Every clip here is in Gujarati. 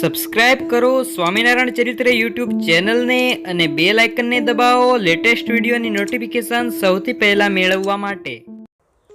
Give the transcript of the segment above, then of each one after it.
સબસ્ક્રાઇબ કરો સ્વામિનારાયણ ચરિત્ર યુટ્યુબ ચેનલને અને બે લાઇકનને દબાવો લેટેસ્ટ વિડીયોની નોટિફિકેશન સૌથી પહેલા મેળવવા માટે.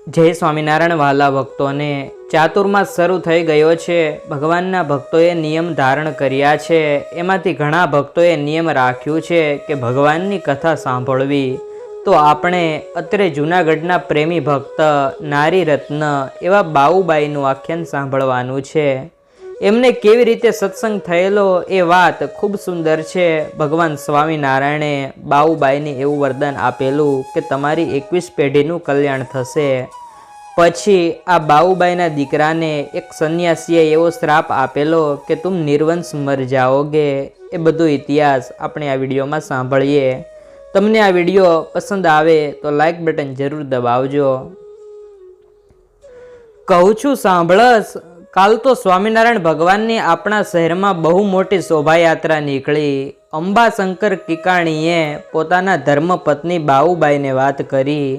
જય સ્વામિનારાયણ, વાલા ભક્તોને. ચાતુર્માસ શરૂ થઈ ગયો છે. ભગવાનના ભક્તોએ નિયમ ધારણ કર્યા છે. એમાંથી ઘણા ભક્તોએ નિયમ રાખ્યું છે કે ભગવાનની કથા સાંભળવી. તો આપણે અત્રે જૂનાગઢના પ્રેમી ભક્ત નારી રત્ન એવા બાઉબાઈનું આખ્યાન સાંભળવાનું છે. એમને કેવી રીતે સત્સંગ થયેલો એ વાત ખૂબ સુંદર છે. ભગવાન સ્વામિનારાયણે બાઉબાઈને એવું વરદાન આપેલું કે તમારી એકવીસ પેઢીનું કલ્યાણ થશે. પછી આ બાઉબાઈના દીકરાને એક સંન્યાસીએ એવો શ્રાપ આપેલો કે તું નિર્વંશ મર જાઓગે. એ બધો ઇતિહાસ આપણે આ વિડીયોમાં સાંભળીએ. તમને આ વીડિયો પસંદ આવે તો લાઈક બટન જરૂર દબાવજો. કહું છું સાંભળસ. કાલ તો સ્વામિનારાયણ ભગવાનની આપણા શહેરમાં બહુ મોટી શોભાયાત્રા નીકળી. અંબાશંકર કિકાણીએ પોતાના ધર્મપત્ની બાઉબાઈને વાત કરી.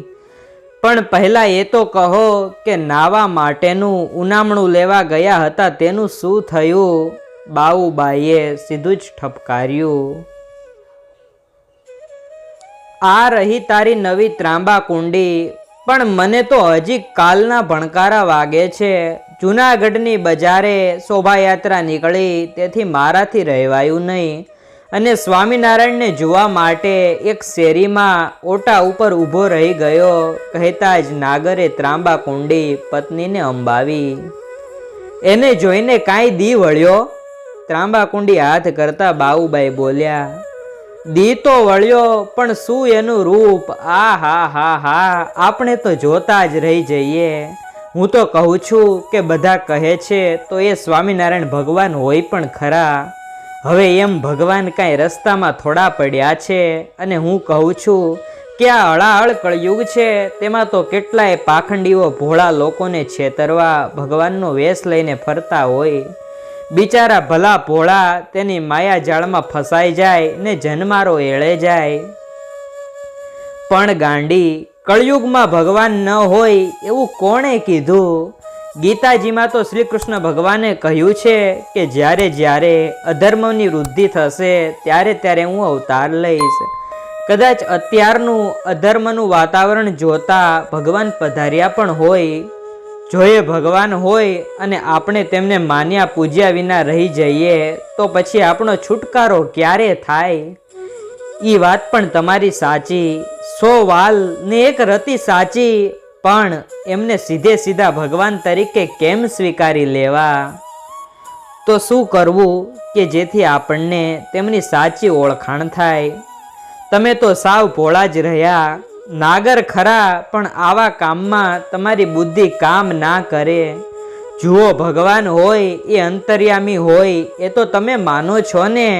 પણ પહેલાં એ તો કહો કે નાવા માટેનું ઉનામણું લેવા ગયા હતા તેનું શું થયું? બાઉબાઈએ સીધું જ ઠપકાર્યું. આ રહી તારી નવી ત્રાંબા કુંડી પણ મને તો હજી કાલના ભણકારા વાગે છે. જૂનાગઢની બજારે શોભાયાત્રા નીકળી, તેથી મારાથી રહેવાયું નહીં. અને સ્વામિનારાયણને જોવા માટે એક શેરીમાં ઓટા ઉપર ઊભો રહી ગયો, કહેતા જ નાગરે ત્રાંબા કુંડી પત્નીને અંબાવી. એને જોઈને કાંઈ દી વળ્યો. ત્રાંબા કુંડી હાથ કરતા બાઉબાઈ બોલ્યા, દી તો વળ્યો, પણ શું એનું રૂપ? આ હા હા હા, આપણે તો જોતા જ રહી જઈએ. હું તો કહું છું કે બધા કહે છે, તો એ સ્વામિનારાયણ ભગવાન હોય પણ ખરા. હવે એમ ભગવાન કાંઈ રસ્તામાં થોડા પડ્યા છે અને હું કહું છું કે આ અળાઅળ કળયુગ છે, તેમાં તો કેટલાય પાખંડીઓ ભોળા લોકોને છેતરવા ભગવાનનો વેશ લઈને ફરતા હોય. બિચારા ભલા ભોળા તેની માયા જાળમાં ફસાઈ જાય ને જન્મારો એળે જાય. પણ ગાંડી કળયુગમાં ભગવાન ન હોય એવું કોણે કીધું? ગીતાજીમાં તો શ્રી કૃષ્ણ ભગવાને કહ્યું છે કે જ્યારે જ્યારે અધર્મની વૃદ્ધિ થશે, ત્યારે ત્યારે હું અવતાર લઈશ. કદાચ અત્યારનું અધર્મનું વાતાવરણ જોતા ભગવાન પધાર્યા પણ હોય. જો એ ભગવાન હોય અને આપણે તેમને માન્યા પૂજ્યા વિના રહી જઈએ, તો પછી આપણો છુટકારો ક્યારે થાય? એ વાત પણ તમારી સાચી. સો વાલની એક રતિ સાચી, પણ એમને સીધે સીધા ભગવાન તરીકે કેમ સ્વીકારી લેવા? તો શું કરવું કે જેથી આપણને તેમની સાચી ઓળખાણ થાય? તમે તો સાવ ભોળા જ રહ્યા, નાગર ખરા, પણ આવા કામમાં તમારી બુદ્ધિ કામ ના કરે. જુઓ, ભગવાન હોય એ અંતર્યામી હોય, એ તો તમે માનો છો ને?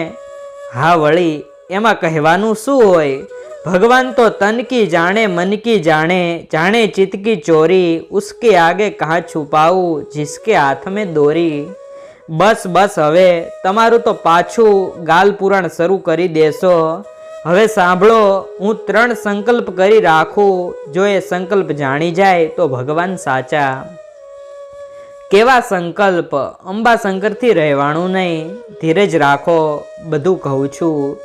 હા વળી, એમાં કહેવાનું શું હોય? ભગવાન તો તન કી જાણે, મન કી જાણે જાણે ચિત કી ચોરી, ઉસકે આગે કહા છુપાવું જિસકે હાથ મેં દોરી. બસ બસ, હવે તમારું તો પાછું ગાલ પુરાણ શરૂ કરી દેશો. હવે સાંભળો, હું ત્રણ સંકલ્પ કરી રાખું, જો એ સંકલ્પ જાણી જાય તો ભગવાન સાચા. કેવા સંકલ્પ? અંબાશંકરથી રહેવાનું નહીં, ધીરજ રાખો, બધું કહું છું.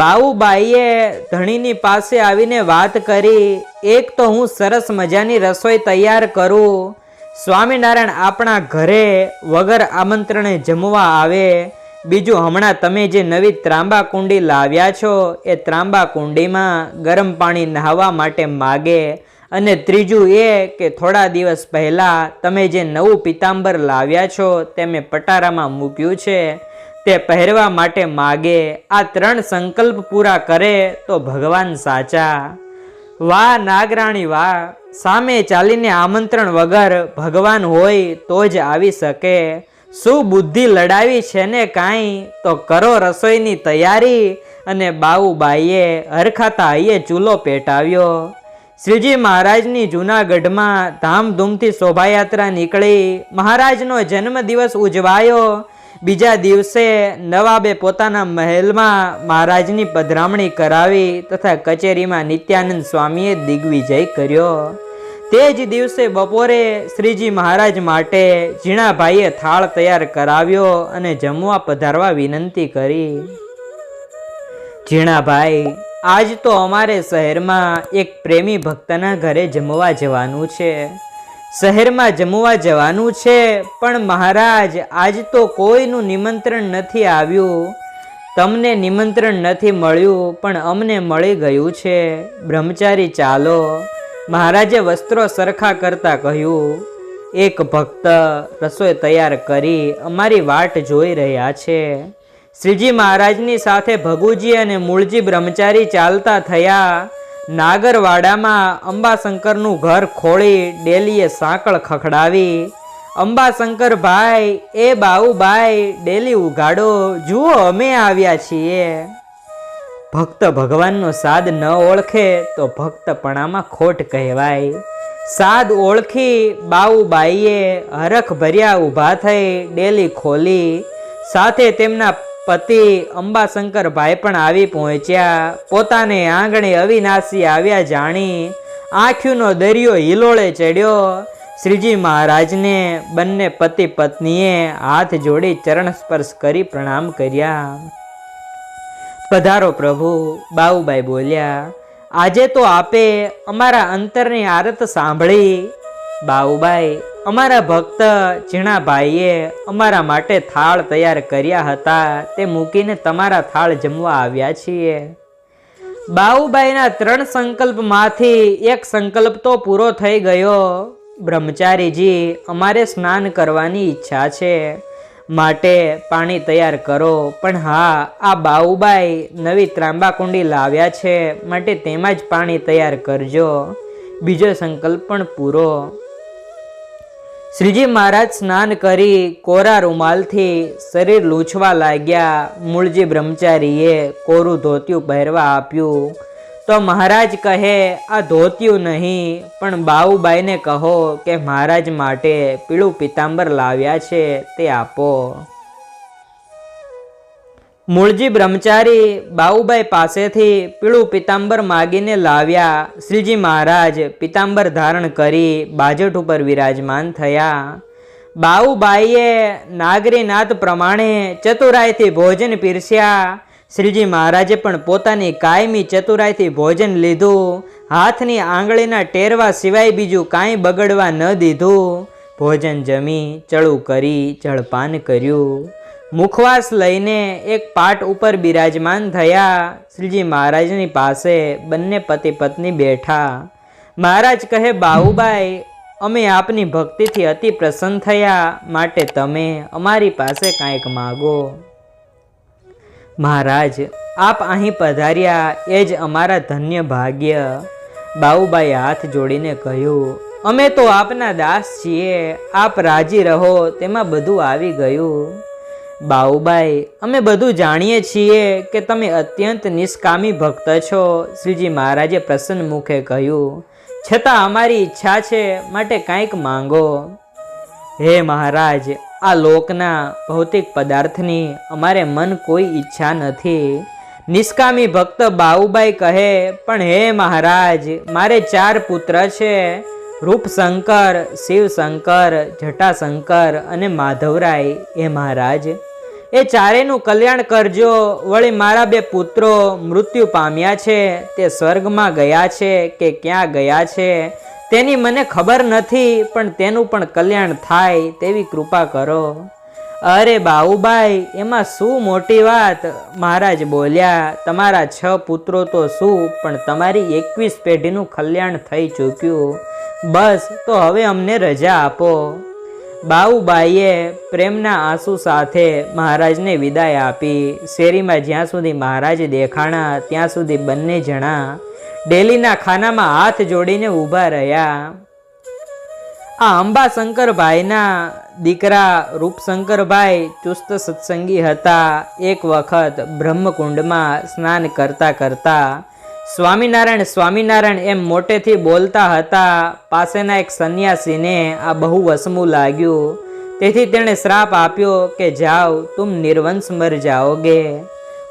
બાઉબાઈએ ધણીની પાસે આવીને વાત કરી, એક તો હું સરસ મજાની રસોઈ તૈયાર કરું. સ્વામિનારાયણ આપણા ઘરે વગર આમંત્રણે જમવા આવે. બીજું હમણાં તમે જે નવી ત્રાંબા કુંડી લાવ્યા છો, એ ત્રાંબા કુંડીમાં ગરમ પાણી નહાવા માટે માગે. અને ત્રીજું એ કે થોડા દિવસ પહેલાં તમે જે નવું પિતાંબર લાવ્યા છો, તે મેં પટારામાં મૂક્યું છે. તે પહેરવા માટે માગે, આ ત્રણ સંકલ્પ પૂરા કરે તો ભગવાન સાચા. વાહ નાગરાણી વાહ, સામે ચાલીને આમંત્રણ વગર ભગવાન હોય તો જ આવી શકે. શું બુદ્ધિ લડાવી છે ને કાંઈ, તો કરો રસોઈની તૈયારી અને બાઉબાઈએ હરખાતા આઈએ ચૂલો પેટાવ્યો. શ્રીજી મહારાજની જૂનાગઢમાં ધામધૂમથી શોભાયાત્રા નીકળી, મહારાજનો જન્મદિવસ ઉજવાયો બીજા દિવસે નવાબે પોતાના મહેલમાં મહારાજની પધરામણી કરાવી તથા કચેરીમાં નિત્યાનંદ સ્વામીએ દિગ્વિજય કર્યો. તે જ દિવસે બપોરે શ્રીજી મહારાજ માટે ઝીણાભાઈએ થાળ તૈયાર કરાવ્યો અને જમવા પધારવા વિનંતી કરી. ઝીણાભાઈ, આજ તો અમારે શહેરમાં એક પ્રેમી ભક્તના ઘરે જમવા જવાનું છે. શહેરમાં જમવા જવાનું છે, પણ મહારાજ, આજ તો કોઈનું નિમંત્રણ નથી આવ્યું. તમને નિમંત્રણ નથી મળ્યું, પણ અમને મળી ગયું છે. બ્રહ્મચારી, ચાલો. મહારાજે વસ્ત્રો સરખા કરતા કહ્યું. એક ભક્ત રસોઈ તૈયાર કરી અમારી વાટ જોઈ રહ્યા છે. શ્રીજી મહારાજની સાથે ભગુજી અને મૂળજી બ્રહ્મચારી ચાલતા થયા. નાગરવાડામાં અંબાશંકરનું ઘર ખોળી ડેલીએ સાંકળ ખખડાવી. અંબાશંકર ભાઈ એ બાઉભાઈ ડેલી ઉગાડો જુઓ અમે આવ્યા છીએ. ભક્ત ભગવાનનો સાદ ન ઓળખે તો ભક્તપણામાં ખોટ કહેવાય. સાદ ઓળખી બાઉબાઈએ હરખ ભર્યા ઊભા થઈ ડેલી ખોલી. સાથે તેમના પતિ અંબાશંકરભાઈ પણ આવી પહોંચ્યા. પોતાને આંગણે અવિનાશી આવ્યા જાણી આંખ્યુંનો દરિયો હિલોળે ચડ્યો. શ્રીજી મહારાજને બંને પતિ પત્નીએ હાથ જોડી ચરણ સ્પર્શ કરી પ્રણામ કર્યા. પધારો પ્રભુ, બાઉબાઈ બોલ્યા, આજે તો આપે અમારા અંતરની આરત સાંભળી. બાઉબાઈ અમારા ભક્ત ઝીણાભાઈએ અમારા માટે થાળ તૈયાર કર્યા હતા. તે મૂકીને તમારા થાળ જમવા આવ્યા છીએ. બાઉબાઈના ત્રણ સંકલ્પમાંથી એક સંકલ્પ તો પૂરો થઈ ગયો. બ્રહ્મચારીજી, અમારે સ્નાન કરવાની ઈચ્છા છે. માટે પાણી તૈયાર કરો. પણ હા, આ બાઉબાઈ નવી ત્રાંબાકુંડી લાવ્યા છે. માટે તેમાં જ પાણી તૈયાર કરજો. બીજો સંકલ્પ પણ પૂરો. શ્રીજી મહારાજ સ્નાન કરી કોરા રૂમાલથી શરીર લૂછવા લાગ્યા. મૂળજી બ્રહ્મચારીએ કોરું ધોતિયું પહેરવા આપ્યું. તો મહારાજ કહે, આ ધોતિયું નહીં, પણ બાઉબાઈને કહો કે મહારાજ માટે પીળું પિતાંબર લાવ્યા છે, તે આપો. મૂળજી બ્રહ્મચારી બાઉબાઈ પાસેથી પીળું પિતાંબર માગીને લાવ્યા. શ્રીજી મહારાજ પિતાંબર ધારણ કરી બાજટ ઉપર વિરાજમાન થયા. બાઉબાઈએ નાગરીનાથ પ્રમાણે ચતુરાઈથી ભોજન પીરસ્યા. શ્રીજી મહારાજે પણ પોતાની કાયમી ચતુરાઈથી ભોજન લીધું. હાથની આંગળીના ટેરવા સિવાય બીજું કાંઈ બગડવા ન દીધું. ભોજન જમી ચળું કરી જળપાન કર્યું. મુખવાસ લઈને એક પાટ ઉપર બિરાજમાન થયા. શ્રીજી મહારાજની પાસે બંને પતિ પત્ની બેઠા. મહારાજ કહે, બાહુબાઈ, અમે આપની ભક્તિથી અતિ પ્રસન્ન થયા. માટે તમે અમારી પાસે કાંઈક માગો. મહારાજ, આપ અહીં પધાર્યા. એ જ અમારા ધન્ય ભાગ્ય. બાઉબાઈ હાથ જોડીને કહ્યું, અમે તો આપના દાસ છીએ. આપ રાજી રહો. તેમાં બધું આવી ગયું. બાઉબાઈ, અમે બધું જાણીએ છીએ કે તમે અત્યંત નિષ્કામી ભક્ત છો, શ્રીજી મહારાજે પ્રસન્ન મુખે કહ્યું. છતાં અમારી ઈચ્છા છે, માટે કાંઈક માંગો. હે મહારાજ, આ લોકના ભૌતિક પદાર્થની અમારે મન કોઈ ઈચ્છા નથી. નિષ્કામી ભક્ત બાઉબાઈ કહે, પણ હે મહારાજ, મારે ચાર પુત્ર છે. રૂપશંકર, શિવશંકર, જટાશંકર અને માધવરાય. હે મહારાજ એ ચારેયનું કલ્યાણ કરજો. વળી મારા બે પુત્રો મૃત્યુ પામ્યા છે. તે સ્વર્ગમાં ગયા છે કે ક્યાં ગયા છે? તેની મને ખબર નથી, પણ તેનું પણ કલ્યાણ થાય તેવી કૃપા કરો. અરે બાઉબાઈ, એમાં શું મોટી વાત? મહારાજ બોલ્યા, તમારા છ પુત્રો તો શું, પણ તમારી એકવીસ પેઢીનું કલ્યાણ થઈ ચૂક્યું. બસ, તો હવે અમને રજા આપો. બાઉબાઈએ પ્રેમના આંસુ સાથે મહારાજને વિદાય આપી. શેરીમાં જ્યાં સુધી મહારાજ દેખાણા, ત્યાં સુધી બંને જણા ડેલીના ખાનામાં હાથ જોડીને ઊભા રહ્યા. આ અંબાશંકરભાઈના દીકરા રૂપશંકરભાઈ ચુસ્ત સત્સંગી હતા. એક વખત બ્રહ્મકુંડમાં સ્નાન કરતા કરતા સ્વામિનારાયણ સ્વામિનારાયણ એમ મોટેથી બોલતા હતા. પાસેના એક સંન્યાસીને આ બહુ વસમું લાગ્યું. તેથી તેણે શ્રાપ આપ્યો કે, જાઓ, તુમ નિર્વંશ મર જાઓગે.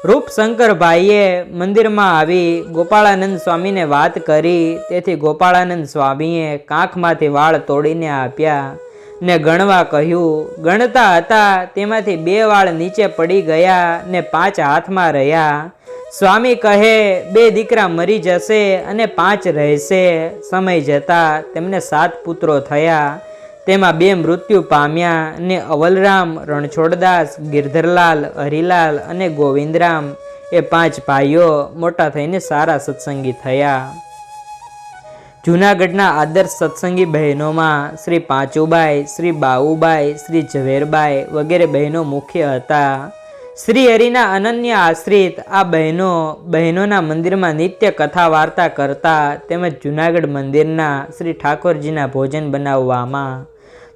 રૂપશંકરભાઈએ મંદિરમાં આવી ગોપાળાનંદ સ્વામીને વાત કરી. તેથી ગોપાળાનંદ સ્વામીએ કાંખમાંથી વાળ તોડીને આપ્યા ને ગણવા કહ્યું, ગણતા હતા, તેમાંથી બે વાળ નીચે પડી ગયા ને પાંચ હાથમાં રહ્યા. સ્વામી કહે, બે દીકરા મરી જશે અને પાંચ રહેશે. સમય જતા તેમને સાત પુત્રો થયા. તેમાં બે મૃત્યુ પામ્યા ને અવલરામ, રણછોડદાસ, ગિરધરલાલ, હરિલાલ અને ગોવિંદરામ એ પાંચ ભાઈઓ મોટા થઈને સારા સત્સંગી થયા. જૂનાગઢના આદર્શ સત્સંગી બહેનોમાં શ્રી પાંચુબાઈ, શ્રી બાઉબાઈ, શ્રી ઝવેરબાઈ વગેરે બહેનો મુખ્ય હતા. શ્રી હરિના અનન્ય આશ્રિત આ બહેનો, બહેનોના મંદિરમાં નિત્ય કથા વાર્તા કરતા તેમજ જૂનાગઢ મંદિરના શ્રી ઠાકોરજીના ભોજન બનાવવામાં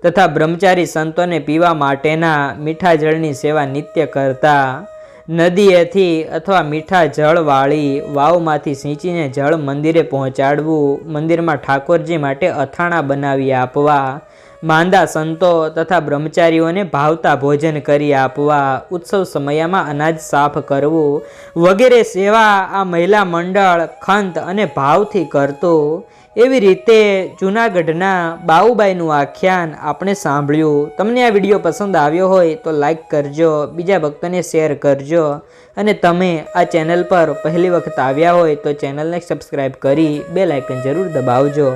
તથા બ્રહ્મચારી સંતોને પીવા માટેના મીઠા જળની સેવા નિત્ય કરતા નદીએથી અથવા મીઠા જળવાળી વાવમાંથી સિંચીને જળ મંદિરે પહોંચાડવું, મંદિરમાં ઠાકોરજી માટે અથાણા બનાવી આપવા માંદા સંતો તથા બ્રહ્મચારીઓને ભાવતા ભોજન કરી આપવા ઉત્સવ સમયમાં અનાજ સાફ કરવું વગેરે સેવા આ મહિલા મંડળ ખંત અને ભાવથી કરતું. એવી રીતે જૂનાગઢના બાઉબાઈનું આખ્યાન આપણે સાંભળ્યું. તમને આ વીડિયો પસંદ આવ્યો હોય તો લાઈક કરજો, બીજા ભક્તોને શેર કરજો અને તમે આ ચેનલ પર પહેલી વખત આવ્યા હોય તો ચેનલને સબસ્ક્રાઈબ કરી બે લાઇકન જરૂર દબાવજો.